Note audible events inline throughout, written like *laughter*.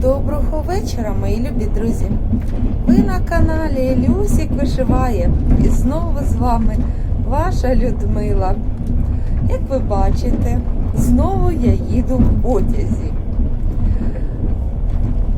Доброго вечора, мої любі друзі! Ви на каналі Люсік Вишиває і знову з вами ваша Людмила. Як ви бачите, знову я їду в потязі.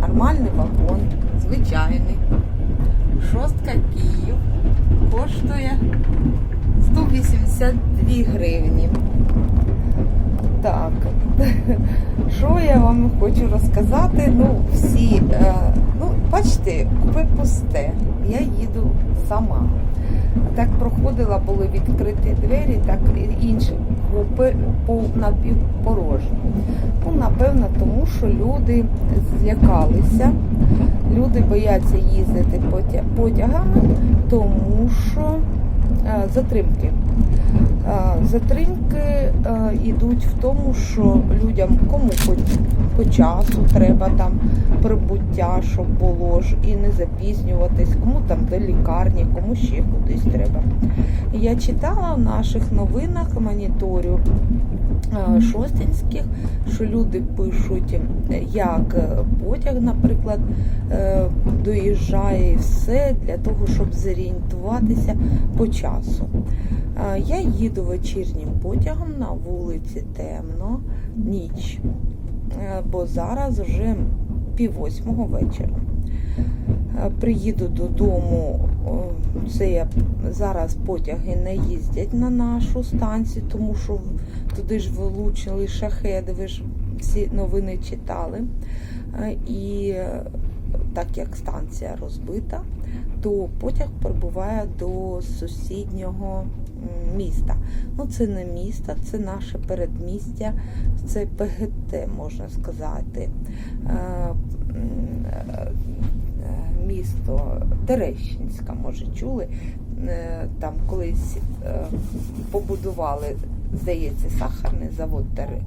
Нормальний вагон, звичайний. Шостка Київ коштує 182 гривні. Так, *laughs* що я вам хочу розказати? Ну, всі, е, ну, бачите, купе пусте. Я їду сама. Так проходила, були відкриті двері, так і інші купи напівпорожні. Ну, напевно, тому що люди злякалися, люди бояться їздити потягами, тому що е, затримки. Затримки йдуть в тому, що людям кому по, по часу треба там прибуття, щоб було ж, і не запізнюватись, кому там до лікарні, кому ще кудись треба. Я читала в наших новинах моніторю шостинських, що люди пишуть, е, як е, потяг, наприклад, е, доїжджає все для того, щоб зорієнтуватися по часу. Е, Я їду вечірнім потягом на вулиці темно, ніч, Е, бо зараз вже пів восьмого вечора. Е, Приїду додому, це я зараз потяги не їздять на нашу станцію, тому що туди ж вилучили шахеди, ви ж всі новини читали. Е, І е, так як станція розбита, то потяг прибуває до сусіднього міста. Ну, це не місто, це наше передмістя, це ПГТ, можна сказати. Е, Місто Терещинська, може, чули. Там колись побудували, здається, сахарний завод Тере.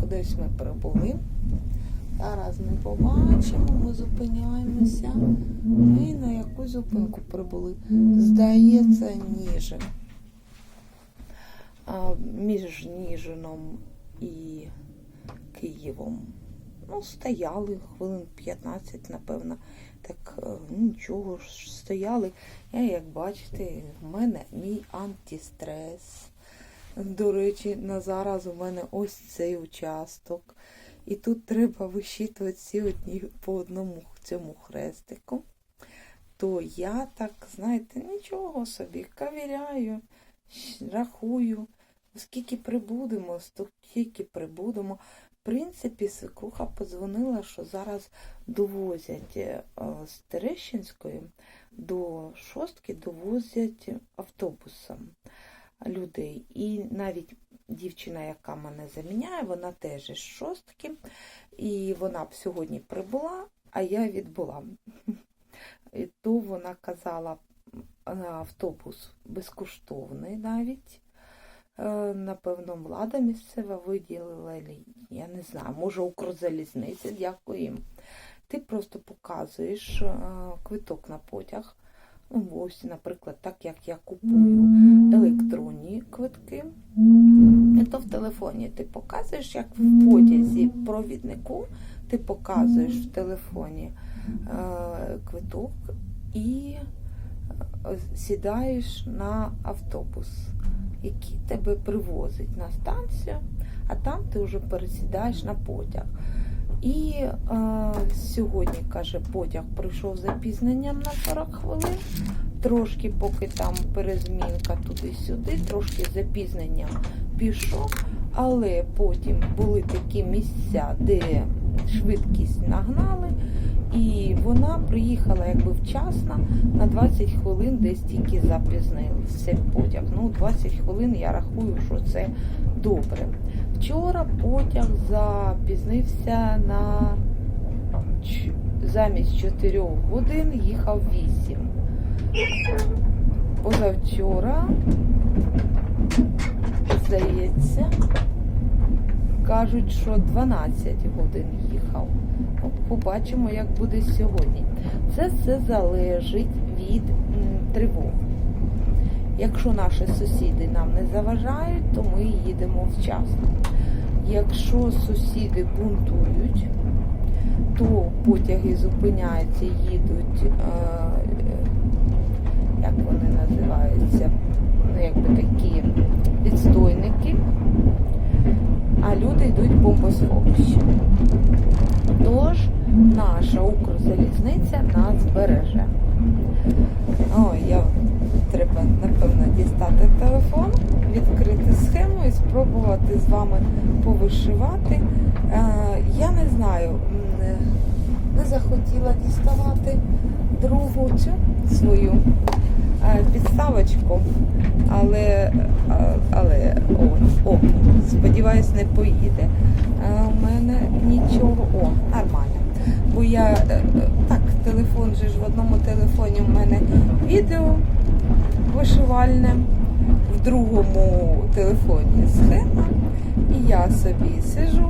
Кудись ми прибули. Зараз ми побачимо, ми зупиняємося. Ми на яку зупинку прибули. Здається, Ніжин. А, Між Ніжином і Києвом. Ну, стояли хвилин 15, напевно. Так е, нічого ж стояли. Я, як бачите, в мене мій антистрес. До речі, на зараз у мене ось цей участок. І тут треба вищитувати всі одні по одному цьому хрестику. То я так, знаєте, нічого собі кавіряю, рахую. Скільки прибудемо, стільки прибудемо. В принципі, свекруха подзвонила, що зараз довозять е, з Терещинської до шостки довозять автобусом людей. І навіть дівчина, яка мене заміняє, вона теж із шостки. І вона б сьогодні прибула, а я відбула. І то вона казала, е, автобус безкоштовний навіть. Е, Напевно, влада місцева виділила, я не знаю, може Укрзалізниця, дякую їм. Ти просто показуєш е, квиток на потяг. Ну, ось, наприклад, так як я купую електронні квитки, то в телефоні. Ти показуєш, як в потязі провіднику, ти показуєш в телефоні е, квиток і е, сідаєш на автобус, який тебе привозить на станцію, а там ти вже пересідаєш на потяг. І е, сьогодні, каже, потяг прийшов запізненням на 40 хвилин. Трошки, поки там перезмінка туди-сюди, трошки з запізненням пішов, але потім були такі місця, де швидкість нагнали, і вона приїхала якби вчасно на 20 хвилин, десь тільки запізнився потяг. Ну, 20 хвилин я рахую, що це добре. Вчора потяг запізнився на замість 4 годин їхав 8. Позавчора, здається, кажуть, що 12 годин їхав. Побачимо, як буде сьогодні. Це все залежить від тривог. Якщо наші сусіди нам не заважають, то ми їдемо вчасно. Якщо сусіди бунтують, то потяги зупиняються, їдуть, е, як вони називаються, ну, якби такі відстойники, а люди йдуть в бомбосховище. Тож наша Укрзалізниця нас береже. Ой, я треба, напевно, дістати телефон, відкрити схему і спробувати з вами повишивати. Е, я не знаю, не захотіла діставати другу цю свою е, підставочку, але, е, але о, о, сподіваюсь, не поїде. У мене нічого, о, нормально. Бо я так, телефон же ж в одному телефоні в мене відео вишивальне, в другому телефоні схема, і я собі сижу,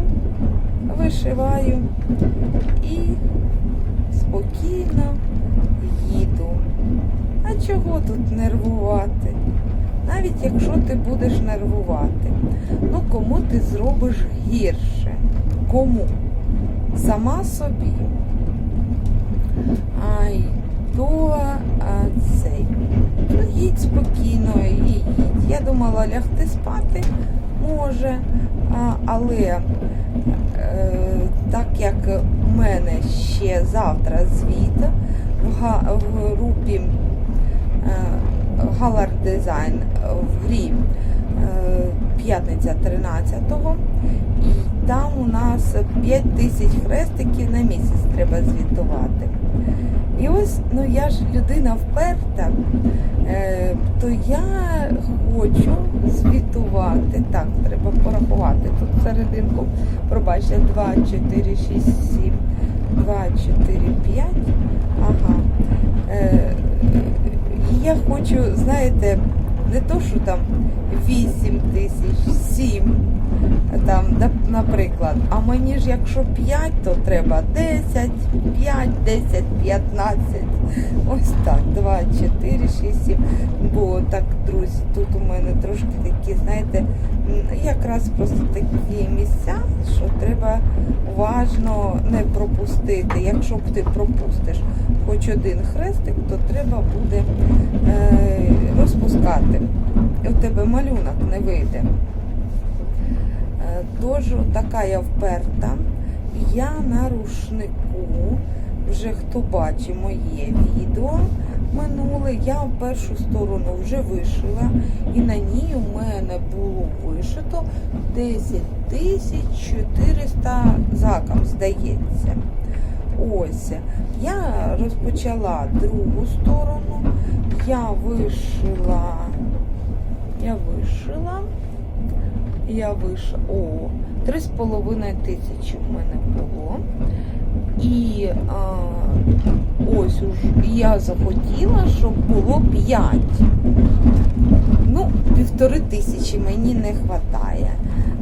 вишиваю і спокійно їду. А чого тут нервувати? Навіть якщо ти будеш нервувати, ну кому ти зробиш гірше? Кому? Сама собі. Ай, то а, цей. Ну, їдь спокійно їдь. Я думала лягти спати може, але е, так як у мене ще завтра звіт в, групі е, Галар Дизайн в грі е, п'ятниця 13-го. І там у нас 5 тисяч хрестиків на місяць треба звітувати. І ось, ну я ж людина вперта, е, то я хочу звітувати. Так, треба порахувати. Тут серединку, пробачте, 2, 4, 6, 7, 2, 4, 5. Ага. Е, я хочу, знаєте, не то, що там 8 тисяч, 7, там, наприклад, а мені ж якщо 5, то треба 10, 5, 10, 15. Ось так, 2, 4, 6, 7. Бо так, друзі, тут у мене трошки такі, знаєте, якраз просто такі місця, що треба уважно не пропустити. Якщо б ти пропустиш хоч один хрестик, то треба буде е, розпускати. І у тебе малюнок не вийде. Тож така я вперта. Я на рушнику, вже хто бачить моє відео минуле, я першу сторону вже вишила, і на ній у мене було вишито 10 тисяч 400 закам, здається. Ось. Я розпочала другу сторону, я вишила, я вишила, я вишила, о, три з половиною тисячі в мене було. І а, ось уж я захотіла, щоб було 5. Ну, півтори тисячі мені не вистачає,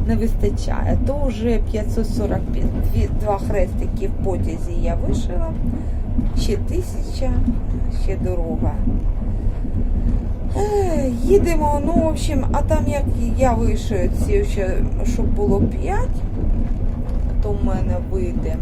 не вистачає. То вже 542 хрестики в потязі я вишила. Ще тисяча, ще дорога. Е, Їдемо, ну, в общем, а там як я ще, щоб було 5, то в мене вийде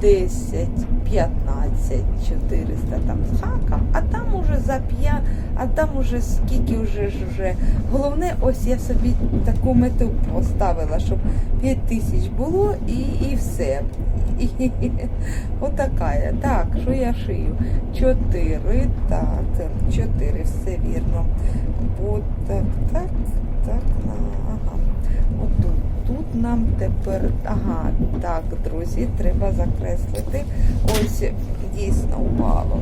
10, 15, 400 там з хаком, а там уже за 5, а там уже скільки вже ж вже. Головне, ось я собі таку мету поставила, щоб 5 тисяч було і, і все. І, *laughs* отака я. Так, що я шию? 4, так, 4, все вірно. От так, так, так, ага. Отут. Тут нам тепер, ага, так, друзі, треба закреслити. Ось дійсно впало.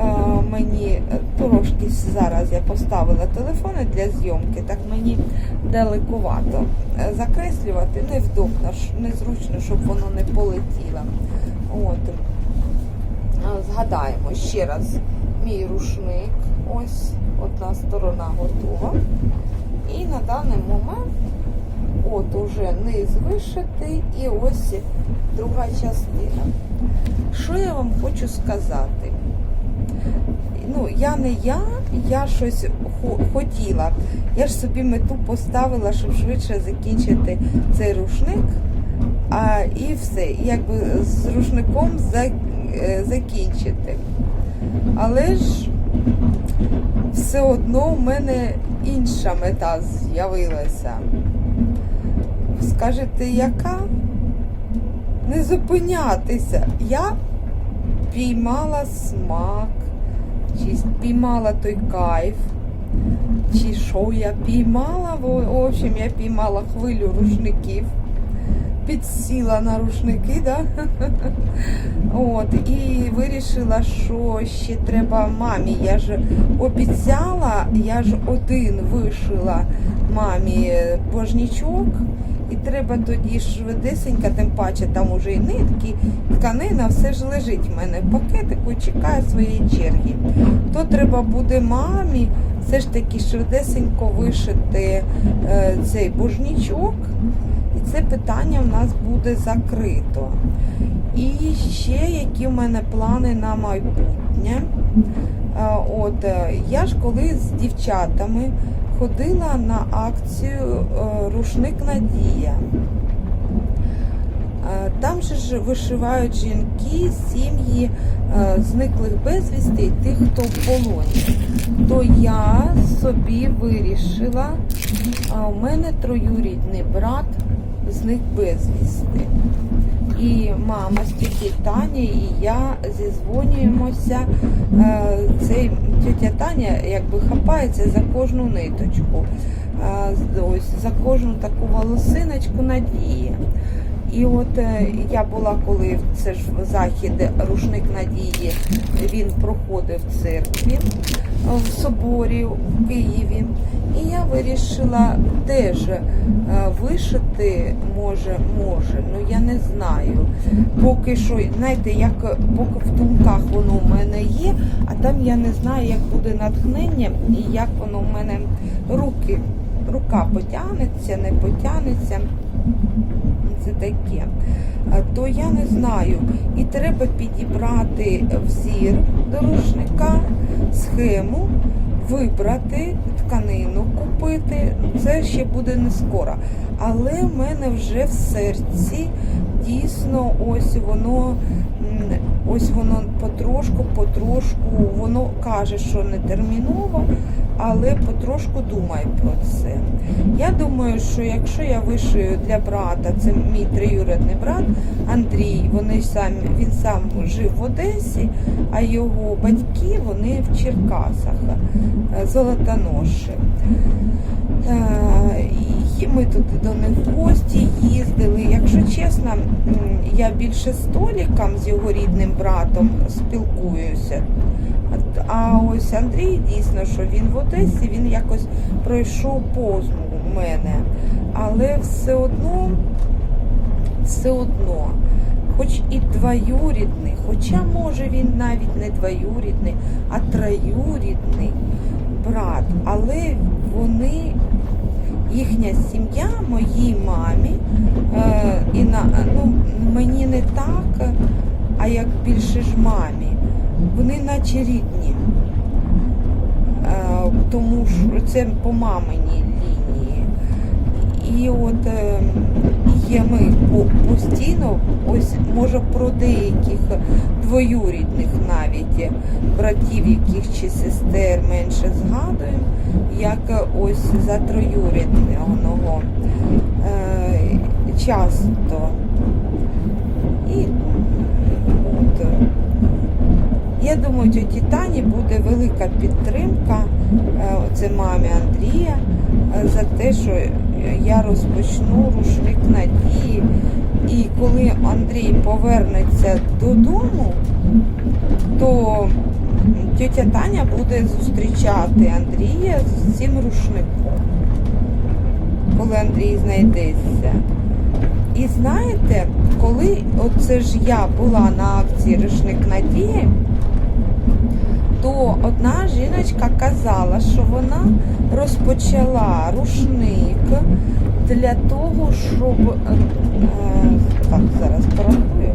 А, мені е, трошки зараз я поставила телефони для зйомки, так мені далекувато Е, закреслювати невдобно, незручно, щоб воно не полетіло. От. Згадаємо ще раз мій рушник. Ось одна сторона готова. І на даний момент От уже низ вишитий і ось друга частина. Що я вам хочу сказати? Ну, я не я, я щось хотіла. Я ж собі мету поставила, щоб швидше закінчити цей рушник. а, і все. Якби з рушником е, закінчити. Але ж все одно в мене інша мета з'явилася. Скажете, яка? Не зупинятися. Я піймала смак, чи піймала той кайф, чи що я піймала, в общем, я піймала хвилю рушників, підсіла на рушники, да? *laughs* От, і вирішила, що ще треба мамі. Я ж обіцяла, я ж один вишила мамі божнічок. І треба тоді швидесенько, тим паче там уже і нитки, тканина, все ж лежить в мене в пакетику, чекає своєї черги. То треба буде мамі все ж таки швидесенько вишити е, цей божнічок. І це питання в нас буде закрито. І ще які в мене плани на майбутнє. Е, От е, я ж коли з дівчатами ходила на акцію е, Рушник Надія. Е, Там же ж вишивають жінки, сім'ї е, зниклих безвісти тих, хто в полоні. То я собі вирішила, а у мене троюрідний брат зник безвісти. І мама з тіті Тані, і я зізвонюємося. Е, Цей тітя Таня якби хапається за кожну ниточку, е, ось за кожну таку волосиночку надії. І от е, я була, коли це ж захід рушник надії, він проходив в церкві е, в соборі в Києві. І я вирішила теж е, вишити, може, може, ну я не знаю. Поки що, знаєте, як поки в думках воно в мене є, а там я не знаю, як буде натхнення і як воно в мене руки, рука потягнеться, не потягнеться це таке, то я не знаю. І треба підібрати взір до рушника, схему, вибрати тканину, купити. Це ще буде не скоро. Але в мене вже в серці дійсно ось воно. Ось воно потрошку, потрошку, воно каже, що не терміново, але потрошку думаю про це. Я думаю, що якщо я вишию для брата, це мій троюрідний брат Андрій, вони самі, він сам жив в Одесі, а його батьки вони в Черкасах, е, золотоноші. Е, і Ми тут до них в гості їздили. Якщо чесно, я більше з з його рідним братом, спілкуюся. А ось Андрій дійсно, що він в Одесі, він якось пройшов повз мене. Але все одно, все одно, хоч і двоюрідний, хоча може він навіть не двоюрідний, а троюрідний брат, але вони, їхня сім'я моїй мамі, е, і на, ну, мені не так, а як більше ж мамі. Вони наче рідні. Е, тому що це по маминій лінії. І от е, є ми постійно, ось може про деяких двоюрідних навіть братів, яких чи сестер менше згадуємо, як ось за троюрідного е, часто. І от. Я думаю, тьоті Тані буде велика підтримка, е, це мамі Андрія, е, за те, що я розпочну рушник надії. І коли Андрій повернеться додому, то тьотя Таня буде зустрічати Андрія з цим рушником, коли Андрій знайдеться. І знаєте, коли оце ж я була на акції Рушник Надії, то одна жіночка казала, що вона розпочала рушник для того, щоб е, так, зараз порахую,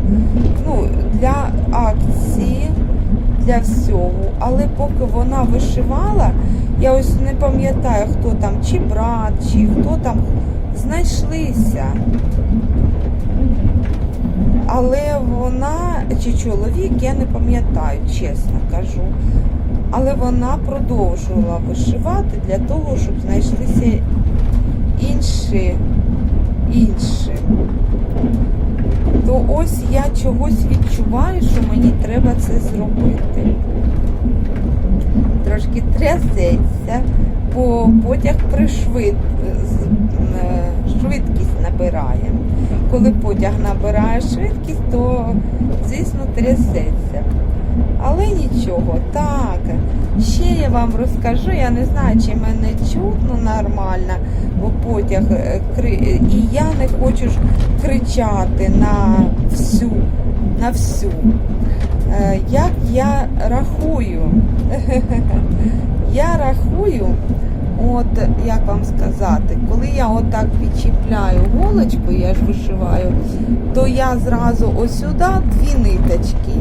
ну, для акції, для всього. Але поки вона вишивала, я ось не пам'ятаю, хто там, чи брат, чи хто там знайшлися. Але вона чи чоловік, я не пам'ятаю, чесно кажу. Але вона продовжувала вишивати для того, щоб знайшлися інші, інші. То ось я чогось відчуваю, що мені треба це зробити. Трошки трясеться, бо потяг пришвид... швидкість набирає. Коли потяг набирає швидкість, то, звісно, трясеться. Але нічого, так. Ще я вам розкажу, я не знаю, чи мене чутно нормально, бо потяг е, і я не хочу ж кричати на всю, на всю. Е, Як я рахую? *laughs* Я рахую, от як вам сказати, коли я отак підчіпляю голочку, я ж вишиваю, то я зразу ось сюди дві ниточки.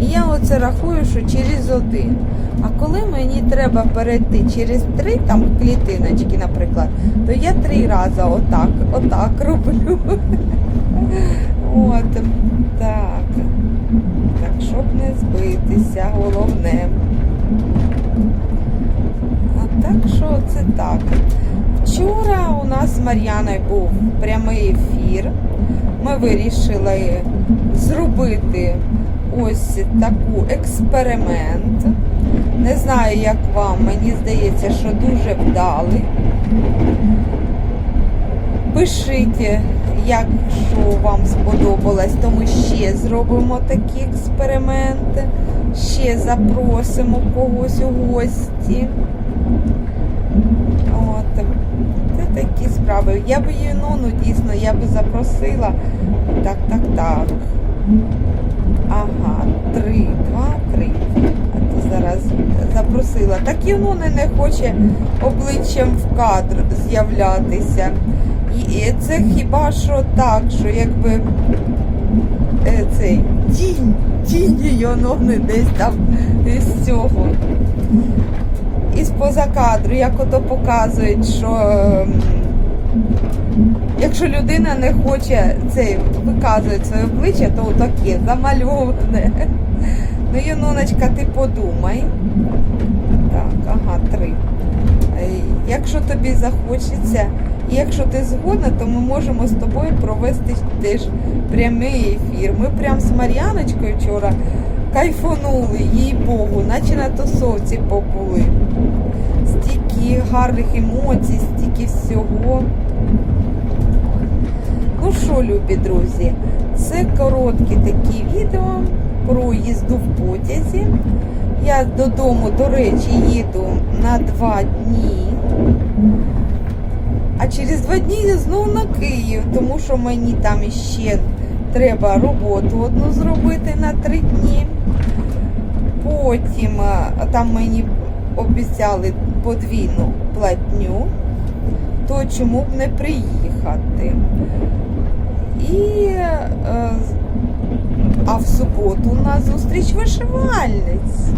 І я оце рахую, що через один. А коли мені треба перейти через три там клітиночки, наприклад, то я три рази отак, отак роблю. От так. Так, щоб не збитися, головне. Так що це так. Вчора у нас з Мар'яною був прямий ефір. Ми вирішили зробити ось таку експеримент. Не знаю, як вам, мені здається, що дуже вдалий. Пишіть, якщо вам сподобалось, то ми ще зробимо такі експерименти, ще запросимо когось у гості. От. Це такі справи. Я би її, ну, ну дійсно, я би запросила. Так, так, так. Ага, три, два, три. А то зараз запросила. Так Юнони не хоче обличчям в кадр з'являтися. І це хіба що так, що якби е, цей тінь, тінь Юнони десь там з цього. Поза кадру, як ото показують, що ем, якщо людина не хоче цей виказувати своє обличчя, то таке замальоване. Ну, Юноночка, ти подумай. Так, ага, три. Е, Якщо тобі захочеться, і якщо ти згодна, то ми можемо з тобою провести теж прямий ефір. Ми прям з Мар'яночкою вчора кайфанули, їй Богу, наче на тусовці побули. Стільки гарних емоцій, стільки всього. Ну що, любі друзі, це короткі такі відео про їзду в потязі. Я додому, до речі, їду на два дні. А через два дні я знову на Київ, тому що мені там іще треба роботу одну зробити на три дні. Потім там мені обіцяли подвійну платню, то чому б не приїхати? І е, а в суботу у нас зустріч вишивальниць.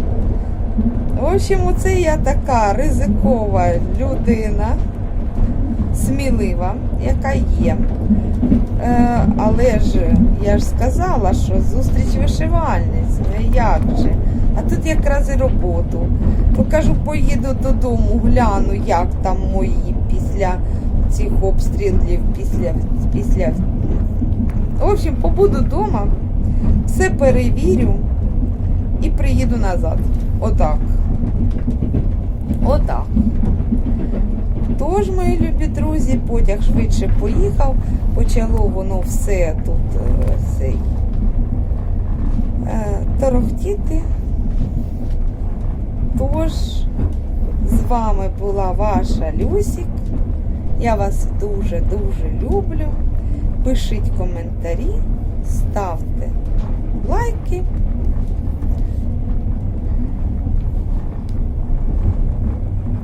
В общем, оце я така ризикова людина, смілива, яка є. Е, але ж я ж сказала, що зустріч вишивальниць, ну як же. А тут якраз і роботу. То кажу, поїду додому, гляну, як там мої після цих обстрілів, після, після. В общем, побуду вдома, все перевірю і приїду назад. Отак. Отак. Тож, мої любі друзі, потяг швидше поїхав, почало воно все тут е, цей, е, торохтіти. Тож, з вами була ваша Люсік. Я вас дуже-дуже люблю. Пишіть коментарі, ставте лайки.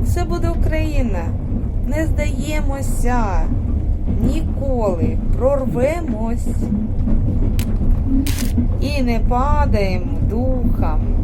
Все буде Україна. Не здаємося ніколи. Прорвемось і не падаємо духом.